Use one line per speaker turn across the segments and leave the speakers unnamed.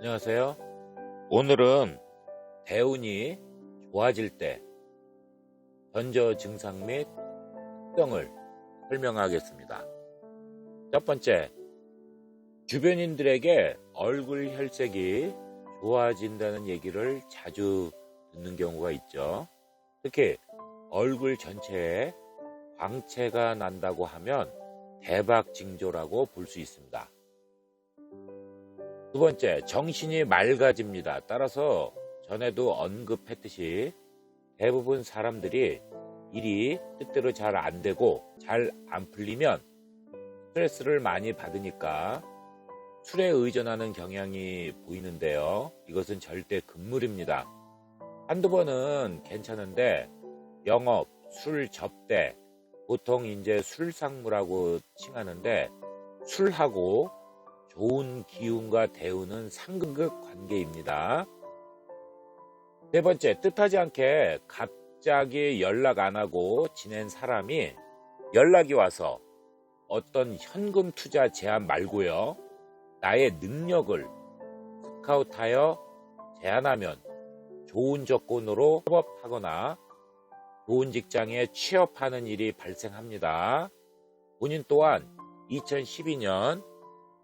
안녕하세요. 오늘은 대운이 좋아질 때 전저 증상 및 특성을 설명하겠습니다. 첫 번째, 주변인들에게 얼굴 혈색이 좋아진다는 얘기를 자주 듣는 경우가 있죠. 특히 얼굴 전체에 광채가 난다고 하면 대박 징조라고 볼 수 있습니다. 두 번째, 정신이 맑아집니다. 따라서 전에도 언급했듯이 대부분 사람들이 일이 뜻대로 잘 안 되고 잘 안 풀리면 스트레스를 많이 받으니까 술에 의존하는 경향이 보이는데요. 이것은 절대 금물입니다. 한두 번은 괜찮은데 영업, 술 접대, 보통 이제 술상무라고 칭하는데 술하고 좋은 기운과 대우는 상극 관계입니다. 네 번째, 뜻하지 않게 갑자기 연락 안 하고 지낸 사람이 연락이 와서 어떤 현금 투자 제안 말고요. 나의 능력을 스카우트하여 제안하면 좋은 조건으로 협업하거나 좋은 직장에 취업하는 일이 발생합니다. 본인 또한 2012년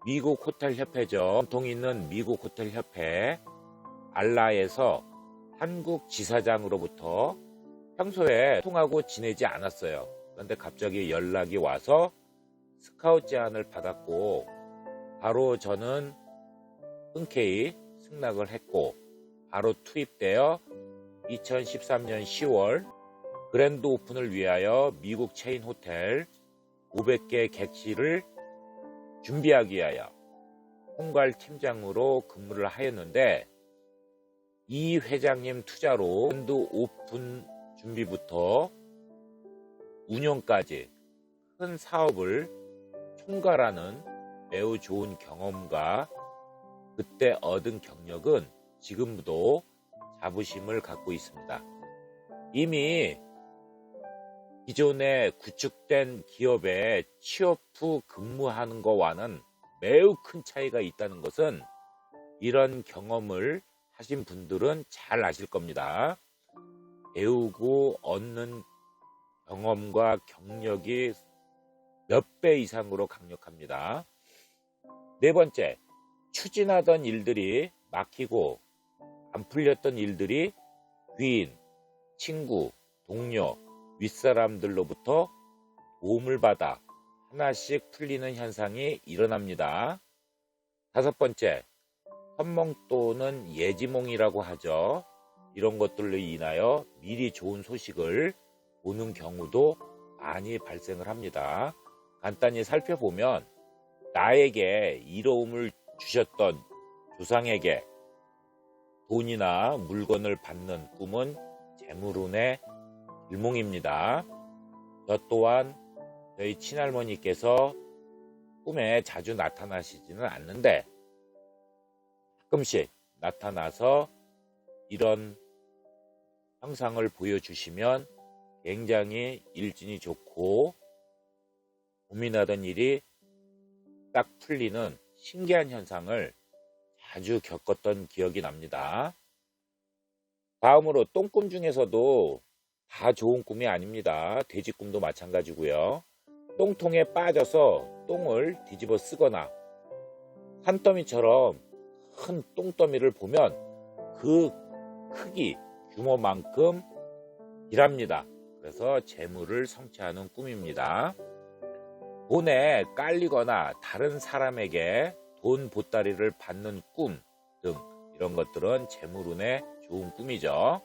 미국 호텔 협회죠. 전통 있는 미국 호텔 협회 알라에서 한국 지사장으로부터 평소에 통하고 지내지 않았어요. 그런데 갑자기 연락이 와서 스카우트 제안을 받았고 바로 저는 흔쾌히 승낙을 했고 바로 투입되어 2013년 10월 그랜드 오픈을 위하여 미국 체인 호텔 500개 객실을 준비하기 위하여 총괄 팀장으로 근무를 하였는데 이 회장님 투자로 그랜드 오픈 준비부터 운영까지 큰 사업을 총괄하는 매우 좋은 경험과 그때 얻은 경력은 지금도 자부심을 갖고 있습니다. 이미 기존에 구축된 기업에 취업 후 근무하는 것과는 매우 큰 차이가 있다는 것은 이런 경험을 하신 분들은 잘 아실 겁니다. 배우고 얻는 경험과 경력이 몇 배 이상으로 강력합니다. 네 번째, 추진하던 일들이 막히고 안 풀렸던 일들이 귀인, 친구, 동료, 윗사람들로부터 도움을 받아 하나씩 풀리는 현상이 일어납니다. 다섯 번째, 선몽 또는 예지몽이라고 하죠. 이런 것들로 인하여 미리 좋은 소식을 보는 경우도 많이 발생을 합니다. 간단히 살펴보면 나에게 이로움을 주셨던 조상에게 돈이나 물건을 받는 꿈은 재물운의 일몽입니다. 저 또한 저희 친할머니께서 꿈에 자주 나타나시지는 않는데 가끔씩 나타나서 이런 형상을 보여주시면 굉장히 일진이 좋고 고민하던 일이 딱 풀리는 신기한 현상을 자주 겪었던 기억이 납니다. 다음으로 똥꿈 중에서도 다 좋은 꿈이 아닙니다. 돼지 꿈도 마찬가지고요. 똥통에 빠져서 똥을 뒤집어 쓰거나 산더미처럼 큰 똥더미를 보면 그 크기, 규모만큼 일합니다. 그래서 재물을 성취하는 꿈입니다. 돈에 깔리거나 다른 사람에게 돈 보따리를 받는 꿈 등 이런 것들은 재물운의 좋은 꿈이죠.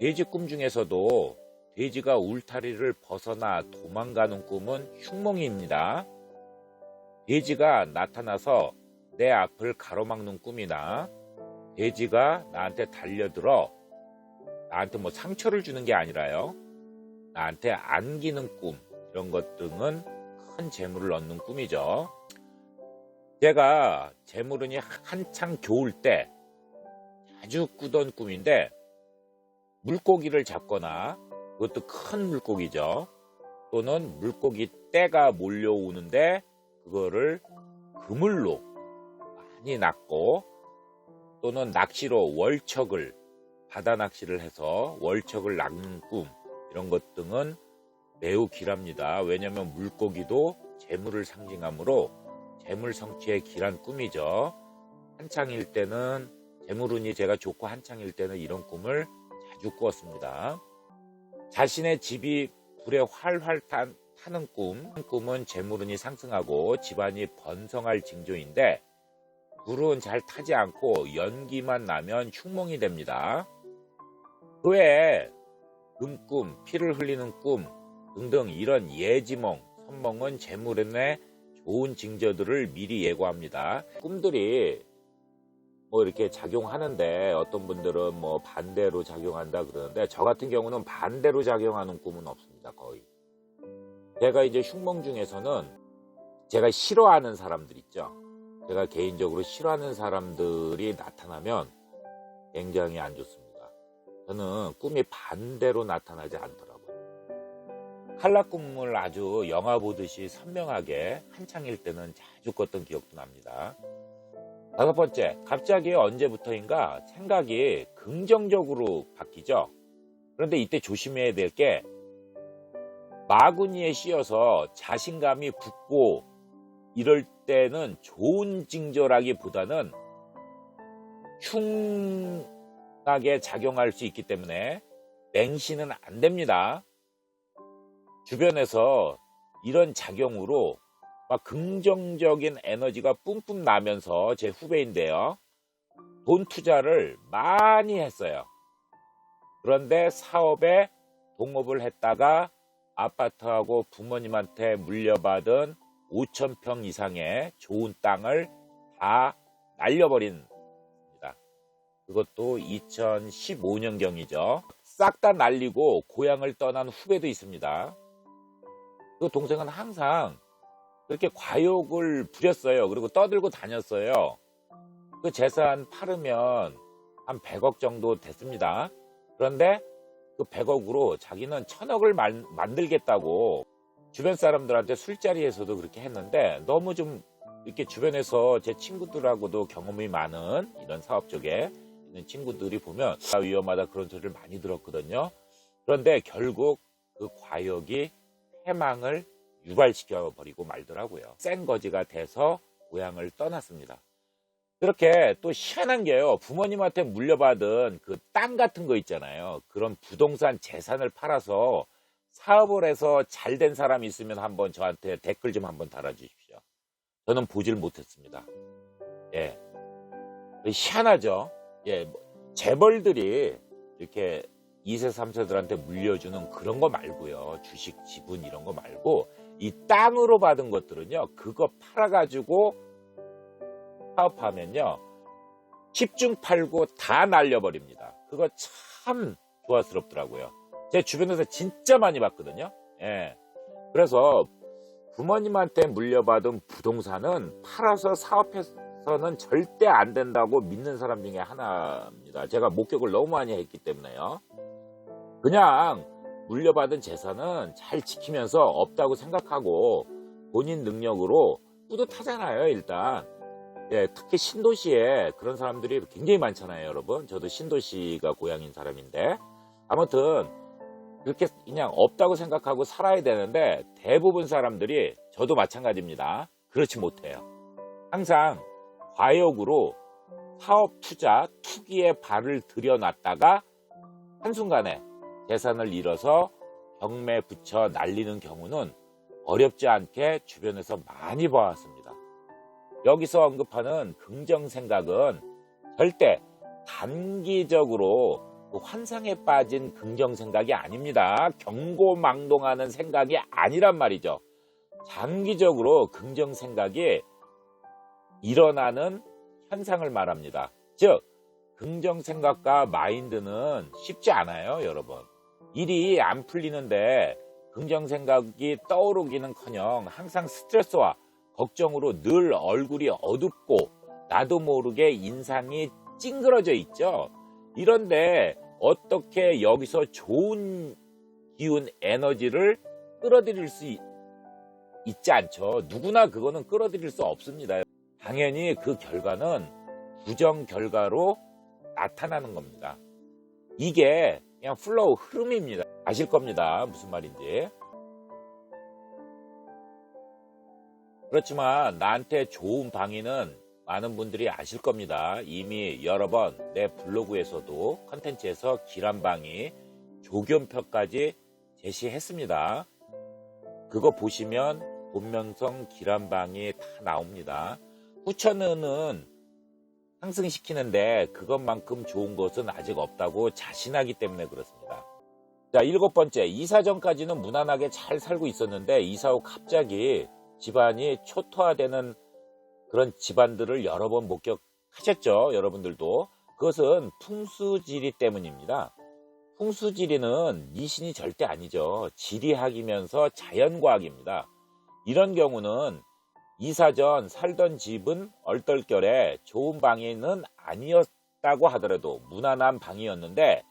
돼지 꿈 중에서도 돼지가 울타리를 벗어나 도망가는 꿈은 흉몽입니다. 돼지가 나타나서 내 앞을 가로막는 꿈이나 돼지가 나한테 달려들어 나한테 뭐 상처를 주는 게 아니라요. 나한테 안기는 꿈 이런 것 등은 큰 재물을 얻는 꿈이죠. 제가 재물운이 한창 겨울 때 자주 꾸던 꿈인데 물고기를 잡거나 그것도 큰 물고기죠. 또는 물고기 떼가 몰려오는데 그거를 그물로 많이 낚고 또는 낚시로 월척을 바다 낚시를 해서 월척을 낚는 꿈 이런 것 등은 매우 길합니다. 왜냐하면 물고기도 재물을 상징하므로 재물 성취의 길한 꿈이죠. 한창일 때는 재물운이 제가 좋고 한창일 때는 이런 꿈을 꾸었습니다. 자신의 집이 불에 활활 탄, 타는 꿈, 꿈은 재물운이 상승하고 집안이 번성할 징조인데 불은 잘 타지 않고 연기만 나면 흉몽이 됩니다. 그 외에 금꿈, 피를 흘리는 꿈 등등 이런 예지몽, 선몽은 재물운의 좋은 징조들을 미리 예고합니다. 꿈들이 뭐 이렇게 작용하는데 어떤 분들은 뭐 반대로 작용한다 그러는데 저 같은 경우는 반대로 작용하는 꿈은 없습니다 거의. 제가 이제 흉몽 중에서는 제가 싫어하는 사람들 있죠. 제가 개인적으로 싫어하는 사람들이 나타나면 굉장히 안 좋습니다. 저는 꿈이 반대로 나타나지 않더라고요. 칼라 꿈을 아주 영화 보듯이 선명하게 한창일 때는 자주 꿨던 기억도 납니다 다섯 번째, 갑자기 언제부터인가 생각이 긍정적으로 바뀌죠. 그런데 이때 조심해야 될 게 마구니에 씌어서 자신감이 붙고 이럴 때는 좋은 징조라기보다는 흉하게 작용할 수 있기 때문에 맹신은 안 됩니다. 주변에서 이런 작용으로 막 긍정적인 에너지가 뿜뿜 나면서 제 후배인데요. 돈 투자를 많이 했어요. 그런데 사업에 동업을 했다가 아파트하고 부모님한테 물려받은 5천평 이상의 좋은 땅을 다 날려버린 겁니다. 그것도 2015년경이죠. 싹 다 날리고 고향을 떠난 후배도 있습니다. 그 동생은 항상 그렇게 과욕을 부렸어요. 그리고 떠들고 다녔어요. 그 재산 팔으면 한 100억 정도 됐습니다. 그런데 그 100억으로 자기는 천억을 만, 만들겠다고 주변 사람들한테 술자리에서도 그렇게 했는데 너무 좀 이렇게 주변에서 제 친구들하고도 경험이 많은 이런 사업 쪽에 있는 친구들이 보면 아, 위험하다 그런 소리를 많이 들었거든요. 그런데 결국 그 과욕이 해망을 유발시켜 버리고 말더라고요. 센 거지가 돼서 고향을 떠났습니다. 그렇게 또 희한한 게요. 부모님한테 물려받은 그 땅 같은 거 있잖아요. 그런 부동산 재산을 팔아서 사업을 해서 잘 된 사람이 있으면 한번 저한테 댓글 좀 한번 달아주십시오. 저는 보질 못했습니다. 예. 희한하죠? 예. 재벌들이 이렇게 2세, 3세들한테 물려주는 그런 거 말고요. 주식, 지분 이런 거 말고 이 땅으로 받은 것들은요. 그거 팔아가지고 사업하면요. 10중 팔고 다 날려버립니다. 그거 참 좋아스럽더라고요. 제 주변에서 진짜 많이 봤거든요. 예. 그래서 부모님한테 물려받은 부동산은 팔아서 사업해서는 절대 안 된다고 믿는 사람 중에 하나입니다. 제가 목격을 너무 많이 했기 때문에요. 그냥 물려받은 재산은 잘 지키면서 없다고 생각하고 본인 능력으로 뿌듯하잖아요, 일단. 예, 특히 신도시에 그런 사람들이 굉장히 많잖아요, 여러분. 저도 신도시가 고향인 사람인데. 아무튼, 그렇게 그냥 없다고 생각하고 살아야 되는데, 대부분 사람들이, 저도 마찬가지입니다. 그렇지 못해요. 항상 과욕으로 사업 투자, 투기에 발을 들여놨다가, 한순간에 재산을 잃어서 경매 붙여 날리는 경우는 어렵지 않게 주변에서 많이 봐왔습니다. 여기서 언급하는 긍정 생각은 절대 단기적으로 그 환상에 빠진 긍정 생각이 아닙니다. 경고망동하는 생각이 아니란 말이죠. 장기적으로 긍정 생각이 일어나는 현상을 말합니다. 즉, 긍정 생각과 마인드는 쉽지 않아요, 여러분. 일이 안 풀리는데 긍정 생각이 떠오르기는커녕 항상 스트레스와 걱정으로 늘 얼굴이 어둡고 나도 모르게 인상이 찡그러져 있죠. 이런데 어떻게 여기서 좋은 기운 에너지를 끌어들일 수 있, 있지 않죠. 누구나 그거는 끌어들일 수 없습니다. 당연히 그 결과는 부정 결과로 나타나는 겁니다. 이게 그냥 플로우 흐름입니다. 아실 겁니다. 무슨 말인지. 그렇지만 나한테 좋은 방위는 많은 분들이 아실 겁니다. 이미 여러 번 내 블로그에서도 컨텐츠에서 기란방위, 조견표까지 제시했습니다. 그거 보시면 본명성 기란방위 다 나옵니다. 후천은은 상승시키는데 그것만큼 좋은 것은 아직 없다고 자신하기 때문에 그렇습니다. 자, 일곱 번째. 이사 전까지는 무난하게 잘 살고 있었는데 이사 후 갑자기 집안이 초토화되는 그런 집안들을 여러 번 목격하셨죠. 여러분들도. 그것은 풍수지리 때문입니다. 풍수지리는 미신이 절대 아니죠. 지리학이면서 자연과학입니다. 이런 경우는 이사 전 살던 집은 얼떨결에 좋은 방에는 아니었다고 하더라도 무난한 방이었는데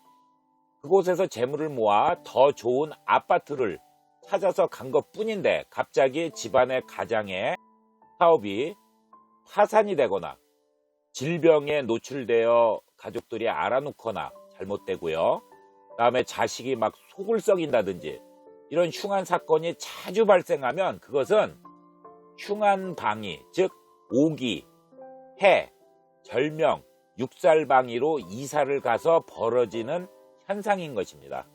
그곳에서 재물을 모아 더 좋은 아파트를 찾아서 간 것 뿐인데 갑자기 집안의 가장의 사업이 파산이 되거나 질병에 노출되어 가족들이 알아놓거나 잘못되고요. 다음에 자식이 막 속을 썩인다든지 이런 흉한 사건이 자주 발생하면 그것은 흉한 방위, 즉 오기, 해, 절명, 육살방위로 이사를 가서 벌어지는 현상인 것입니다.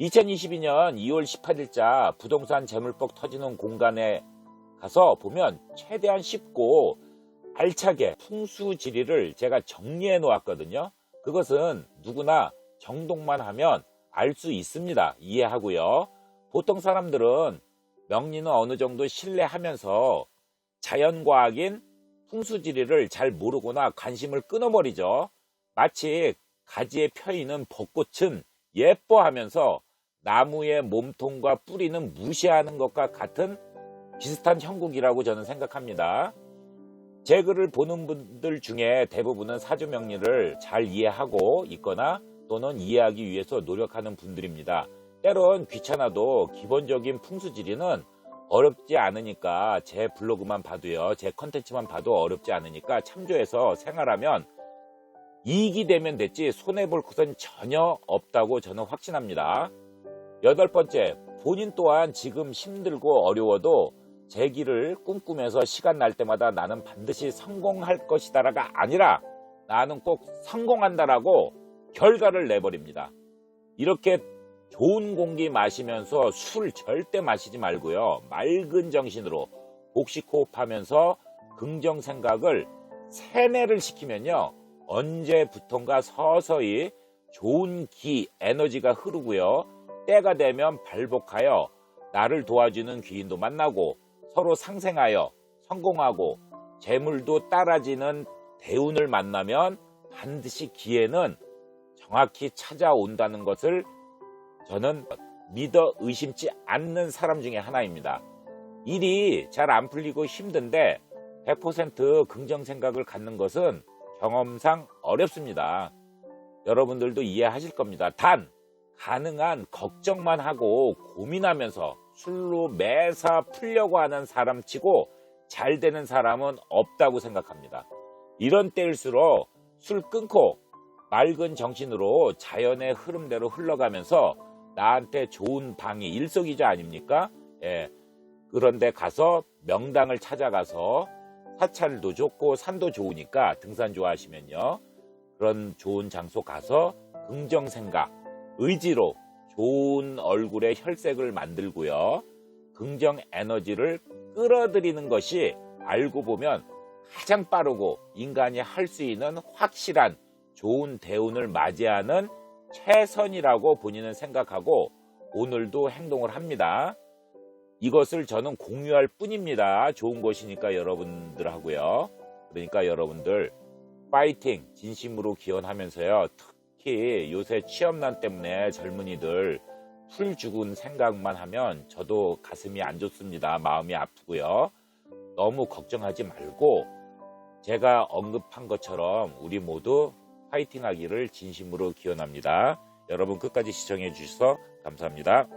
2022년 2월 18일자 부동산 재물복 터지는 공간에 가서 보면 최대한 쉽고 알차게 풍수지리를 제가 정리해 놓았거든요. 그것은 누구나 정독만 하면 알 수 있습니다. 이해하고요. 보통 사람들은 명리는 어느 정도 신뢰하면서 자연과학인 풍수지리를 잘 모르거나 관심을 끊어버리죠. 마치 가지에 펴있는 벚꽃은 예뻐하면서 나무의 몸통과 뿌리는 무시하는 것과 같은 비슷한 형국이라고 저는 생각합니다. 제 글을 보는 분들 중에 대부분은 사주명리를 잘 이해하고 있거나 또는 이해하기 위해서 노력하는 분들입니다. 때론 귀찮아도 기본적인 풍수지리는 어렵지 않으니까 제 블로그만 봐도요, 제 컨텐츠만 봐도 어렵지 않으니까 참조해서 생활하면 이익이 되면 됐지 손해볼 것은 전혀 없다고 저는 확신합니다. 여덟 번째, 본인 또한 지금 힘들고 어려워도 제 길을 꿈꾸면서 시간 날 때마다 나는 반드시 성공할 것이다라가 아니라 나는 꼭 성공한다라고 결과를 내버립니다. 이렇게 좋은 공기 마시면서 술 절대 마시지 말고요. 맑은 정신으로 복식 호흡하면서 긍정 생각을 세뇌를 시키면요. 언제부턴가 서서히 좋은 기, 에너지가 흐르고요. 때가 되면 발복하여 나를 도와주는 귀인도 만나고 서로 상생하여 성공하고 재물도 따라지는 대운을 만나면 반드시 기회는 정확히 찾아온다는 것을 저는 믿어 의심치 않는 사람 중에 하나입니다. 일이 잘 안 풀리고 힘든데 100% 긍정 생각을 갖는 것은 경험상 어렵습니다. 여러분들도 이해하실 겁니다. 단, 가능한 걱정만 하고 고민하면서 술로 매사 풀려고 하는 사람 치고 잘 되는 사람은 없다고 생각합니다. 이런 때일수록 술 끊고 맑은 정신으로 자연의 흐름대로 흘러가면서 나한테 좋은 방이 일석이조 아닙니까? 예. 그런데 가서 명당을 찾아가서 사찰도 좋고 산도 좋으니까 등산 좋아하시면요. 그런 좋은 장소 가서 긍정 생각, 의지로 좋은 얼굴의 혈색을 만들고요. 긍정 에너지를 끌어들이는 것이 알고 보면 가장 빠르고 인간이 할 수 있는 확실한 좋은 대운을 맞이하는 최선이라고 본인은 생각하고 오늘도 행동을 합니다. 이것을 저는 공유할 뿐입니다. 좋은 것이니까 여러분들하고요. 그러니까 여러분들 파이팅 진심으로 기원하면서요. 특히 요새 취업난 때문에 젊은이들 풀 죽은 생각만 하면 저도 가슴이 안 좋습니다. 마음이 아프고요. 너무 걱정하지 말고 제가 언급한 것처럼 우리 모두 파이팅 하기를 진심으로 기원합니다. 여러분 끝까지 시청해 주셔서 감사합니다.